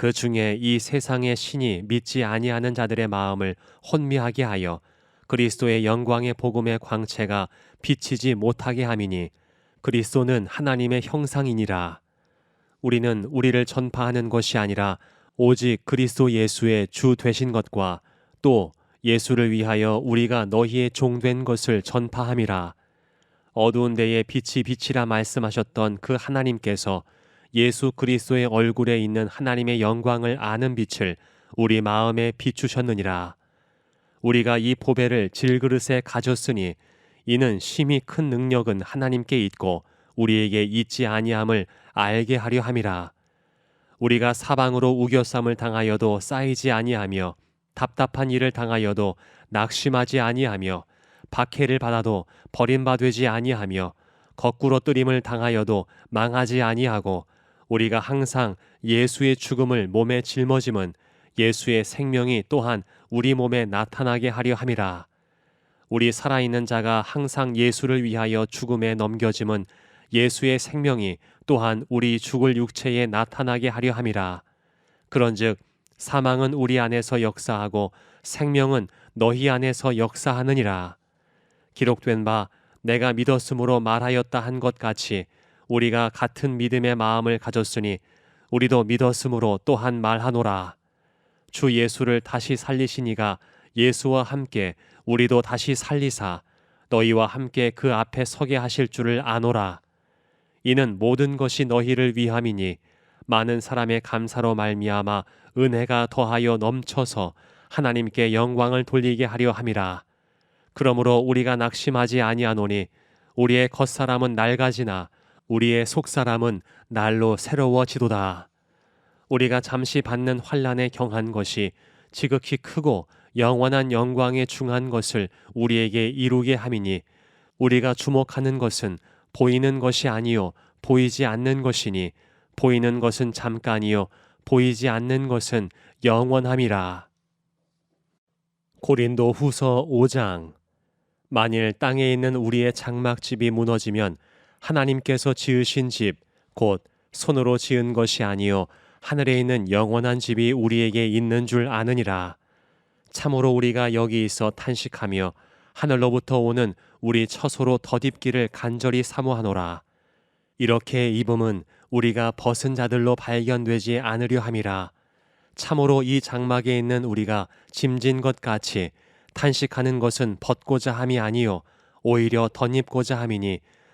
그 중에 이 세상의 신이 믿지 아니하는 자들의 마음을 혼미하게 하여 그리스도의 영광의 복음의 광채가 비치지 못하게 함이니 그리스도는 하나님의 형상이니라. 우리는 우리를 전파하는 것이 아니라 오직 그리스도 예수의 주 되신 것과 또 예수를 위하여 우리가 너희의 종된 것을 전파함이라. 어두운 데에 빛이 빛이라 말씀하셨던 그 하나님께서 예수 그리스도의 얼굴에 있는 하나님의 영광을 아는 빛을 우리 마음에 비추셨느니라. 우리가 이 보배를 질그릇에 가졌으니 이는 심히 큰 능력은 하나님께 있고 우리에게 있지 아니함을 알게 하려 함이라. 우리가 사방으로 우겨쌈을 당하여도 쌓이지 아니하며 답답한 일을 당하여도 낙심하지 아니하며 박해를 받아도 버림받지 아니하며 거꾸로 뜨림을 당하여도 망하지 아니하고 우리가 항상 예수의 죽음을 몸에 짊어짐은 예수의 생명이 또한 우리 몸에 나타나게 하려 함이라. 우리 살아있는 자가 항상 예수를 위하여 죽음에 넘겨짐은 예수의 생명이 또한 우리 죽을 육체에 나타나게 하려 함이라. 그런즉 사망은 우리 안에서 역사하고 생명은 너희 안에서 역사하느니라. 기록된 바 내가 믿었으므로 말하였다 한 것 같이 우리가 같은 믿음의 마음을 가졌으니 우리도 믿었으므로 또한 말하노라. 주 예수를 다시 살리시니가 예수와 함께 우리도 다시 살리사 너희와 함께 그 앞에 서게 하실 줄을 아노라. 이는 모든 것이 너희를 위함이니 많은 사람의 감사로 말미암아 은혜가 더하여 넘쳐서 하나님께 영광을 돌리게 하려 함이라. 그러므로 우리가 낙심하지 아니하노니 우리의 겉사람은 낡아지나 우리의 속사람은 날로 새로워지도다. 우리가 잠시 받는 환란에 경한 것이 지극히 크고 영원한 영광에 중한 것을 우리에게 이루게 함이니 우리가 주목하는 것은 보이는 것이 아니요 보이지 않는 것이니 보이는 것은 잠깐이요 보이지 않는 것은 영원함이라. 고린도 후서 5장 만일 땅에 있는 우리의 장막집이 무너지면 하나님께서 지으신 집, 곧 손으로 지은 것이 아니요 하늘에 있는 영원한 집이 우리에게 있는 줄 아느니라. 참으로 우리가 여기 있어 탄식하며 하늘로부터 오는 우리 처소로 덧입기를 간절히 사모하노라. 이렇게 입음은 우리가 벗은 자들로 발견되지 않으려 함이라. 참으로 이 장막에 있는 우리가 짐진 것 같이 탄식하는 것은 벗고자 함이 아니요 오히려 덧입고자 함이니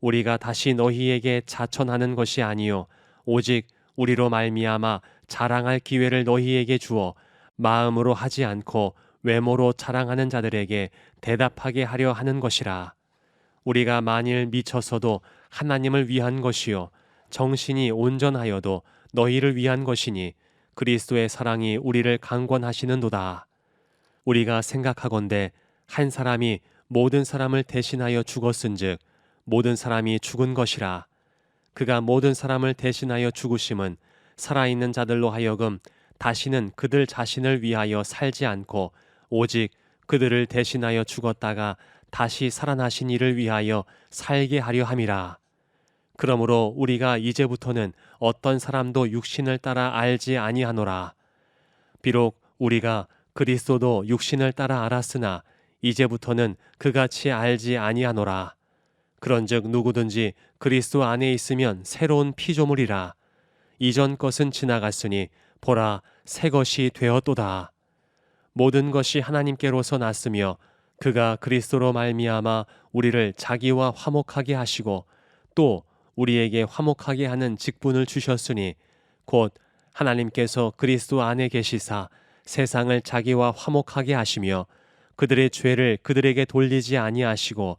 우리가 다시 너희에게 자천하는 것이 아니요 오직 우리로 말미암아 자랑할 기회를 너희에게 주어 마음으로 하지 않고 외모로 자랑하는 자들에게 대답하게 하려 하는 것이라. 우리가 만일 미쳐서도 하나님을 위한 것이요 정신이 온전하여도 너희를 위한 것이니 그리스도의 사랑이 우리를 강권하시는도다. 우리가 생각하건대 한 사람이 모든 사람을 대신하여 죽었은즉 모든 사람이 죽은 것이라. 그가 모든 사람을 대신하여 죽으심은 살아있는 자들로 하여금 다시는 그들 자신을 위하여 살지 않고 오직 그들을 대신하여 죽었다가 다시 살아나신 이를 위하여 살게 하려 함이라. 그러므로 우리가 이제부터는 어떤 사람도 육신을 따라 알지 아니하노라. 비록 우리가 그리스도도 육신을 따라 알았으나 이제부터는 그같이 알지 아니하노라. 그런즉 누구든지 그리스도 안에 있으면 새로운 피조물이라. 이전 것은 지나갔으니 보라 새 것이 되었도다. 모든 것이 하나님께로서 났으며 그가 그리스도로 말미암아 우리를 자기와 화목하게 하시고 또 우리에게 화목하게 하는 직분을 주셨으니 곧 하나님께서 그리스도 안에 계시사 세상을 자기와 화목하게 하시며 그들의 죄를 그들에게 돌리지 아니하시고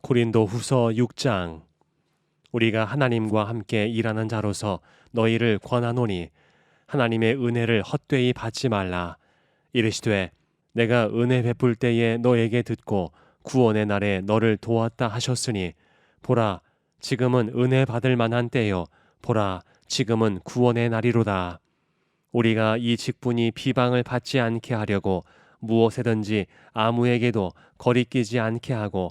고린도 후서 6장 우리가 하나님과 함께 일하는 자로서 너희를 권하노니 하나님의 은혜를 헛되이 받지 말라. 이르시되 내가 은혜 베풀 때에 너에게 듣고 구원의 날에 너를 도왔다 하셨으니 보라 지금은 은혜 받을 만한 때요 보라 지금은 구원의 날이로다. 우리가 이 직분이 비방을 받지 않게 하려고 무엇에든지 아무에게도 거리끼지 않게 하고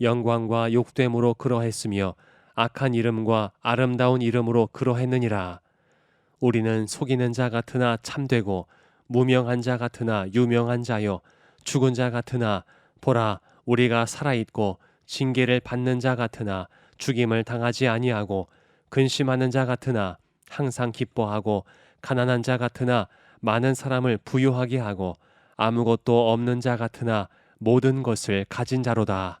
영광과 욕됨으로 그러했으며 악한 이름과 아름다운 이름으로 그러했느니라. 우리는 속이는 자 같으나 참되고 무명한 자 같으나 유명한 자요 죽은 자 같으나 보라 우리가 살아 있고 징계를 받는 자 같으나 죽임을 당하지 아니하고 근심하는 자 같으나 항상 기뻐하고 가난한 자 같으나 많은 사람을 부유하게 하고 아무것도 없는 자 같으나 모든 것을 가진 자로다.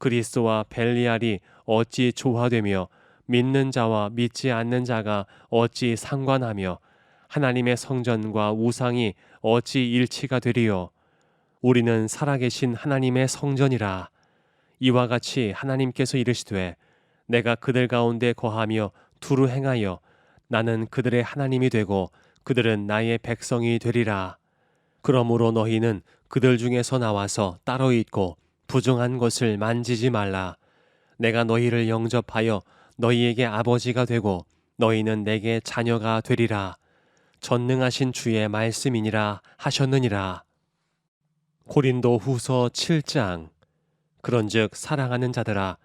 그리스도와 벨리알이 어찌 조화되며 믿는 자와 믿지 않는 자가 어찌 상관하며 하나님의 성전과 우상이 어찌 일치가 되리요? 우리는 살아계신 하나님의 성전이라. 이와 같이 하나님께서 이르시되 내가 그들 가운데 거하며 두루 행하여 나는 그들의 하나님이 되고 그들은 나의 백성이 되리라. 그러므로 너희는 그들 중에서 나와서 따로 있고 부정한 것을 만지지 말라 내가 너희를 영접하여 너희에게 아버지가 되고 너희는 내게 자녀가 되리라 전능하신 주의 말씀이니라 하셨느니라. 고린도 후서 7장 그런즉 사랑하는 자들아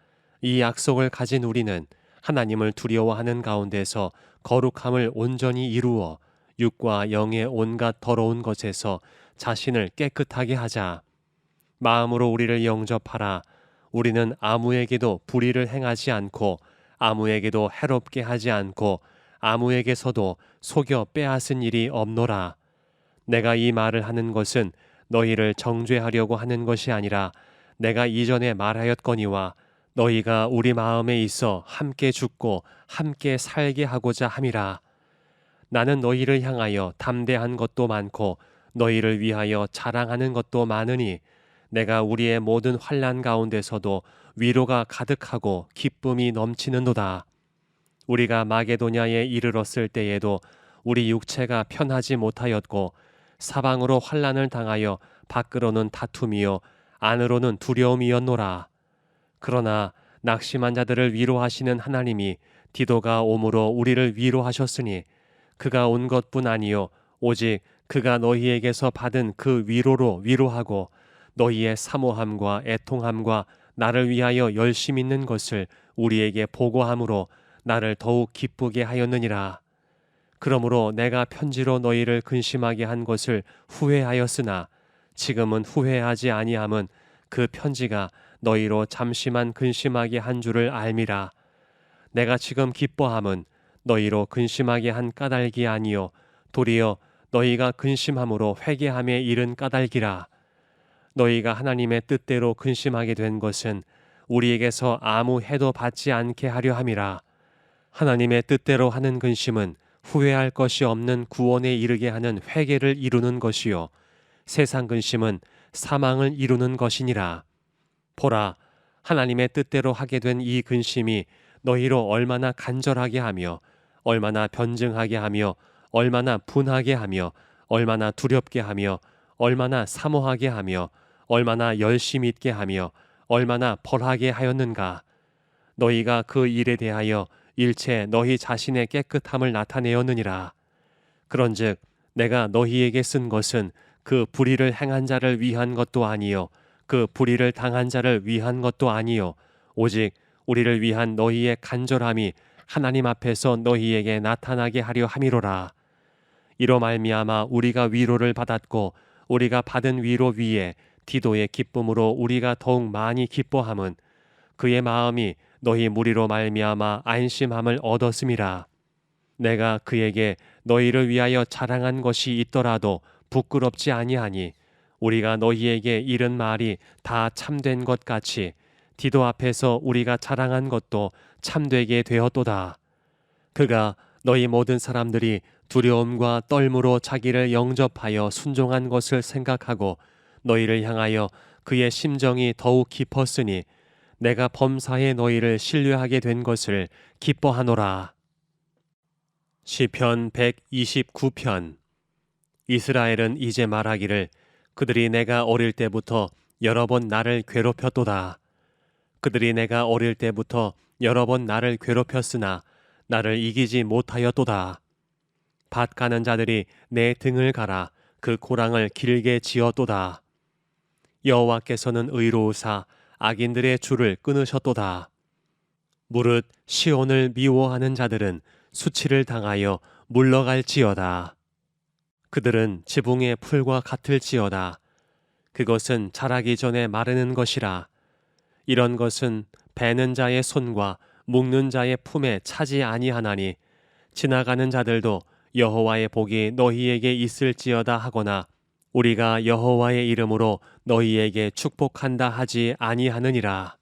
이 약속을 가진 우리는 하나님을 두려워하는 가운데서 거룩함을 온전히 이루어 육과 영의 온갖 더러운 것에서 자신을 깨끗하게 하자. 마음으로 우리를 영접하라. 우리는 아무에게도 불의를 행하지 않고 아무에게도 해롭게 하지 않고 아무에게서도 속여 빼앗은 일이 없노라. 내가 이 말을 하는 것은 너희를 정죄하려고 하는 것이 아니라 내가 이전에 말하였거니와 너희가 우리 마음에 있어 함께 죽고 함께 살게 하고자 함이라. 나는 너희를 향하여 담대한 것도 많고 너희를 위하여 자랑하는 것도 많으니 내가 우리의 모든 환란 가운데서도 위로가 가득하고 기쁨이 넘치는도다. 우리가 마게도냐에 이르렀을 때에도 우리 육체가 편하지 못하였고 사방으로 환란을 당하여 밖으로는 다툼이요 안으로는 두려움이었노라. 그러나 낙심한 자들을 위로하시는 하나님이 디도가 오므로 우리를 위로하셨으니 그가 온 것뿐 아니요 오직 그가 너희에게서 받은 그 위로로 위로하고 너희의 사모함과 애통함과 나를 위하여 열심 있는 것을 우리에게 보고함으로 나를 더욱 기쁘게 하였느니라. 그러므로 내가 편지로 너희를 근심하게 한 것을 후회하였으나 지금은 후회하지 아니함은 그 편지가 너희로 잠시만 근심하게 한 줄을 알미라. 내가 지금 기뻐함은 너희로 근심하게 한 까닭이 아니요 도리어 너희가 근심함으로 회개함에 이른 까닭이라. 너희가 하나님의 뜻대로 근심하게 된 것은 우리에게서 아무 해도 받지 않게 하려 함이라. 하나님의 뜻대로 하는 근심은 후회할 것이 없는 구원에 이르게 하는 회개를 이루는 것이요 세상 근심은 사망을 이루는 것이니라. 보라, 하나님의 뜻대로 하게 된 이 근심이 너희로 얼마나 간절하게 하며 얼마나 변증하게 하며 얼마나 분하게 하며 얼마나 두렵게 하며 얼마나 사모하게 하며 얼마나 열심 있게 하며 얼마나 벌하게 하였는가. 너희가 그 일에 대하여 일체 너희 자신의 깨끗함을 나타내었느니라. 그런즉 내가 너희에게 쓴 것은 그 불의를 행한 자를 위한 것도 아니요 그 불의를 당한 자를 위한 것도 아니요 오직 우리를 위한 너희의 간절함이 하나님 앞에서 너희에게 나타나게 하려 함이로라. 이로 말미암아 우리가 위로를 받았고 우리가 받은 위로 위에 디도의 기쁨으로 우리가 더욱 많이 기뻐함은 그의 마음이 너희 무리로 말미암아 안심함을 얻었음이라. 내가 그에게 너희를 위하여 자랑한 것이 있더라도 부끄럽지 아니하니 우리가 너희에게 이른 말이 다 참된 것 같이 디도 앞에서 우리가 자랑한 것도 참되게 되었도다. 그가 너희 모든 사람들이 두려움과 떨므로 자기를 영접하여 순종한 것을 생각하고 너희를 향하여 그의 심정이 더욱 깊었으니 내가 범사에 너희를 신뢰하게 된 것을 기뻐하노라. 시편 129편 이스라엘은 이제 말하기를 그들이 내가 어릴 때부터 여러 번 나를 괴롭혔도다. 그들이 내가 어릴 때부터 여러 번 나를 괴롭혔으나 나를 이기지 못하였도다. 밭 가는 자들이 내 등을 갈아 그 고랑을 길게 지었도다. 여호와께서는 의로우사 악인들의 줄을 끊으셨도다. 무릇 시온을 미워하는 자들은 수치를 당하여 물러갈지어다. 그들은 지붕의 풀과 같을지어다. 그것은 자라기 전에 마르는 것이라. 이런 것은 베는 자의 손과 묶는 자의 품에 차지 아니하나니 지나가는 자들도 여호와의 복이 너희에게 있을지어다 하거나 우리가 여호와의 이름으로 너희에게 축복한다 하지 아니하느니라.